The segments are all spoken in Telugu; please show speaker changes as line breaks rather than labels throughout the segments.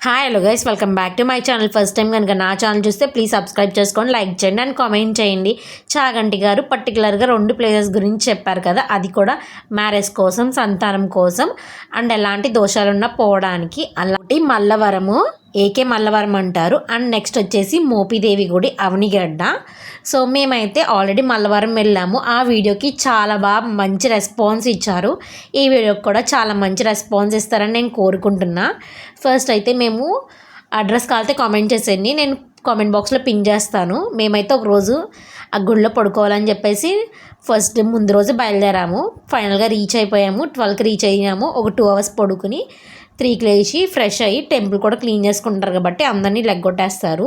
Hi hello guys welcome back to my channel first time కనుక నా ఛానల్ చూస్తే ప్లీజ్ సబ్స్క్రైబ్ చేసుకొని లైక్ చేయండి అండ్ కామెంట్ చేయండి. చాగంటి గారు పర్టికులర్గా రెండు ప్లేసెస్ గురించి చెప్పారు కదా అది కూడా మ్యారేజ్ కోసం సంతానం కోసం. అండ్ ఎలాంటి దోషాలున్నా పోవడానికి అలాంటి మల్లవరము ఏకే మల్లవరం అంటారు. అండ్ నెక్స్ట్ వచ్చేసి మోపిదేవి గుడి అవనిగడ్డ. సో మేమైతే ఆల్రెడీ మల్లవరం వెళ్ళాము. ఆ వీడియోకి చాలా బాగా మంచి రెస్పాన్స్ ఇచ్చారు. ఈ వీడియోకి కూడా చాలా మంచి రెస్పాన్స్ ఇస్తారని నేను కోరుకుంటున్నా. ఫస్ట్ అయితే మేము అడ్రస్ కాలితే కామెంట్ చేసేయండి. నేను కామెంట్ బాక్స్లో పిన్ చేస్తాను. మేమైతే ఒక రోజు ఆ గుడిలో పడుకోవాలని చెప్పేసి ఫస్ట్ ముందు రోజు బయలుదేరాము. ఫైనల్గా రీచ్ అయిపోయాము. ట్వెల్వ్కి రీచ్ అయ్యాము ఒక టూ అవర్స్ పడుకుని త్రీకి లేచి ఫ్రెష్ అయ్యి టెంపుల్ కూడా క్లీన్ చేసుకుంటారు కాబట్టి అందరినీ లెగ్గొట్టేస్తారు.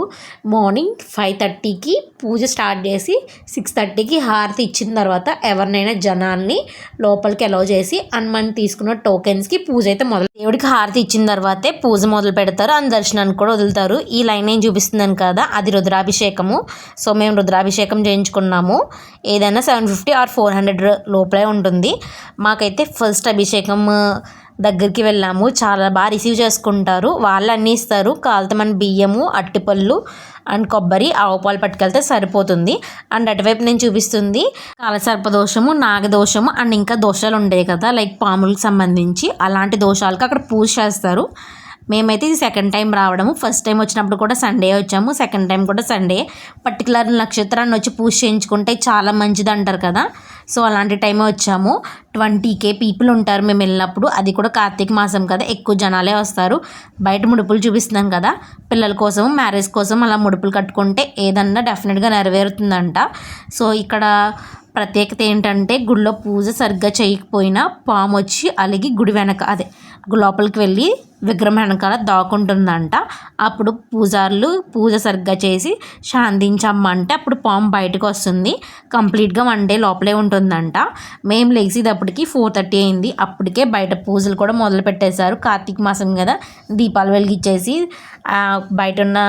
మార్నింగ్ ఫైవ్ థర్టీకి పూజ స్టార్ట్ చేసి సిక్స్ థర్టీకి హారతి ఇచ్చిన తర్వాత ఎవరినైనా జనాల్ని లోపలికి అలౌ చేసి మనం తీసుకున్న టోకెన్స్కి పూజ అయితే మొదలు దేవుడికి హారతి ఇచ్చిన తర్వాతే పూజ మొదలు పెడతారు. అని దర్శనానికి కూడా వదులుతారు. ఈ లైన్ ఏం చూపిస్తుందని కదా అది రుద్రాభిషేకము. సో మేము రుద్రాభిషేకం చేయించుకున్నాము. ఏదైనా seven fifty or four hundred లోపలే ఉంటుంది. మాకైతే ఫస్ట్ అభిషేకం దగ్గరికి వెళ్ళాము. చాలా బాగా రిసీవ్ చేసుకుంటారు. వాళ్ళు అన్నీ ఇస్తారు. కాలితే మన బియ్యము అట్టిపళ్ళు అండ్ కొబ్బరి ఆవు పాలు పట్టుకెళ్తే సరిపోతుంది. అండ్ అటువైపు నేను చూపిస్తుంది కాలసర్ప దోషము నాగదోషము అండ్ ఇంకా దోషాలు ఉండేవి కదా లైక్ పాములకు సంబంధించి. అలాంటి దోషాలకు అక్కడ పూజ చేస్తారు. మేమైతే ఇది సెకండ్ టైం రావడము. ఫస్ట్ టైం వచ్చినప్పుడు కూడా సండే వచ్చాము. సెకండ్ టైం కూడా సండే పర్టికులర్ నక్షత్రాన్ని వచ్చి పూజ చేయించుకుంటే చాలా మంచిది అంటారు కదా. సో అలాంటి టైమే వచ్చాము. ట్వంటీ కే పీపుల్ ఉంటారు మేము వెళ్ళినప్పుడు. అది కూడా కార్తీక మాసం కదా. ఎక్కువ జనాలే వస్తారు. బయట ముడుపులు చూపిస్తున్నాం కదా. పిల్లల కోసం మ్యారేజ్ కోసం అలా ముడుపులు కట్టుకుంటే ఏదన్నా డెఫినెట్గా నెరవేరుతుందంట. సో ఇక్కడ ప్రత్యేకత ఏంటంటే గుడిలో పూజ సరిగ్గా చేయకపోయినా పాము వచ్చి అలిగి గుడి వెనక అదే లోపలికి వెళ్ళి విగ్రహం వెనకాల దాక్కుంటుందంట. అప్పుడు పూజారులు పూజ సరిగ్గా చేసి శాంతించమ్మంటే అప్పుడు పాము బయటకు వస్తుంది. కంప్లీట్గా వన్ డే లోపలే ఉంటుందంట. మేము లేచేటప్పటికి ఫోర్ థర్టీ అయింది. అప్పటికే బయట పూజలు కూడా మొదలు పెట్టేశారు కార్తీక మాసం కదా. దీపాలు వెలిగించేసి బయట ఉన్న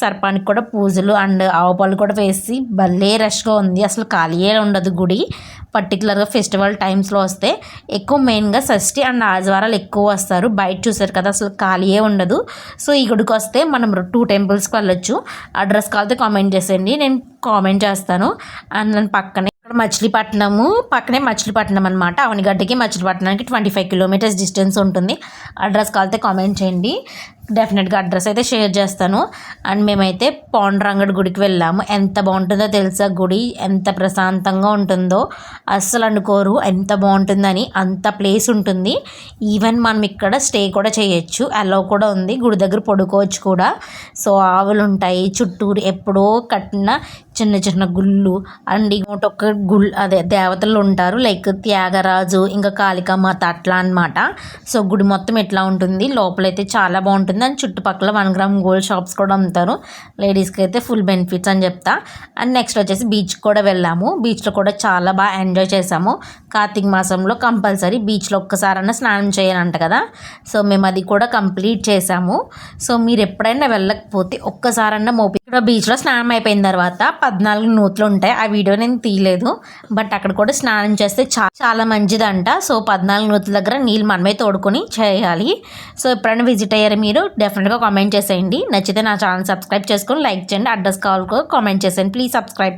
సర్పానికి కూడా పూజలు అండ్ ఆవుపాలు కూడా వేసి భలే రష్గా ఉంది. అసలు ఖాళీయే ఉండదు గుడి. పర్టికులర్గా ఫెస్టివల్ టైమ్స్లో వస్తే ఎక్కువ మెయిన్గా షష్ఠి అండ్ ఆదివారాలు ఎక్కువ వస్తారు. బయట చూసారు కదా అసలు ఖాళీయే ఉండదు. సో ఈ గుడికి వస్తే మనం టూ టెంపుల్స్కి వెళ్ళొచ్చు. అడ్రస్ కావాలితే కామెంట్ చేసేయండి. నేను కామెంట్ చేస్తాను. అండ్ దాని పక్కనే ఇక్కడ మచిలీపట్నము పక్కనే మచిలీపట్నం అనమాట అవనిగడ్డకి మచిలీపట్నానికి ట్వంటీ ఫైవ్ కిలోమీటర్స్ డిస్టెన్స్ ఉంటుంది. అడ్రస్ కావాలితే కామెంట్ చేయండి. డెఫినెట్గా అడ్రస్ అయితే షేర్ చేస్తాను. అండ్ మేమైతే పాండ్రంగడి గుడికి వెళ్ళాము. ఎంత బాగుంటుందో తెలుసా గుడి? ఎంత ప్రశాంతంగా ఉంటుందో. అస్సలు అనుకోరు ఎంత బాగుంటుందని. అంత ప్లేస్ ఉంటుంది. ఈవెన్ మనం ఇక్కడ స్టే కూడా చేయొచ్చు. అలో కూడా ఉంది. గుడి దగ్గర పడుకోవచ్చు కూడా. సో ఆవులు ఉంటాయి చుట్టూరు ఎప్పుడో కట్టిన చిన్న చిన్న గుళ్ళు అండ్ ఇంకొక గుళ్ళు అదే దేవతలు ఉంటారు లైక్ త్యాగరాజు ఇంకా కాళికామాత అట్లా అనమాట సో గుడి మొత్తం ఎట్లా ఉంటుంది లోపలైతే చాలా బాగుంటుంది అండ్ చుట్టుపక్కల వన్ గ్రామ్ గోల్డ్ షాప్స్ కూడా అమ్ముతారు. లేడీస్కి అయితే ఫుల్ బెనిఫిట్స్ అని చెప్తా. అండ్ నెక్స్ట్ వచ్చేసి బీచ్ కూడా వెళ్ళాము. బీచ్లో కూడా చాలా బాగా ఎంజాయ్ చేసాము కార్తీక మాసంలో కంపల్సరీ బీచ్లో ఒక్కసారన్నా స్నానం చేయాలంట కదా. సో మేము అది కూడా కంప్లీట్ చేసాము సో మీరు ఎప్పుడైనా వెళ్ళకపోతే ఒక్కసారన్నా మోపి ఇక్కడ బీచ్లో స్నానం అయిపోయిన తర్వాత పద్నాలుగు నూతులు ఉంటాయి. ఆ వీడియో నేను తీయలేదు. బట్ అక్కడ కూడా స్నానం చేస్తే చా చాలా మంచిదంట. సో పద్నాలుగు నూతుల దగ్గర నీళ్ళు మనమే తోడుకొని చేయాలి. సో ఎప్పుడైనా విజిట్ అయ్యారు మీరు? డెఫినెట్గా కామెంట్ చేసేయండి. నచ్చితే నా ఛానల్ సబ్స్క్రైబ్ చేసుకొని లైక్ చేయండి. అడ్రస్ కావాలి కామెంట్ చేసేయండి. Please subscribe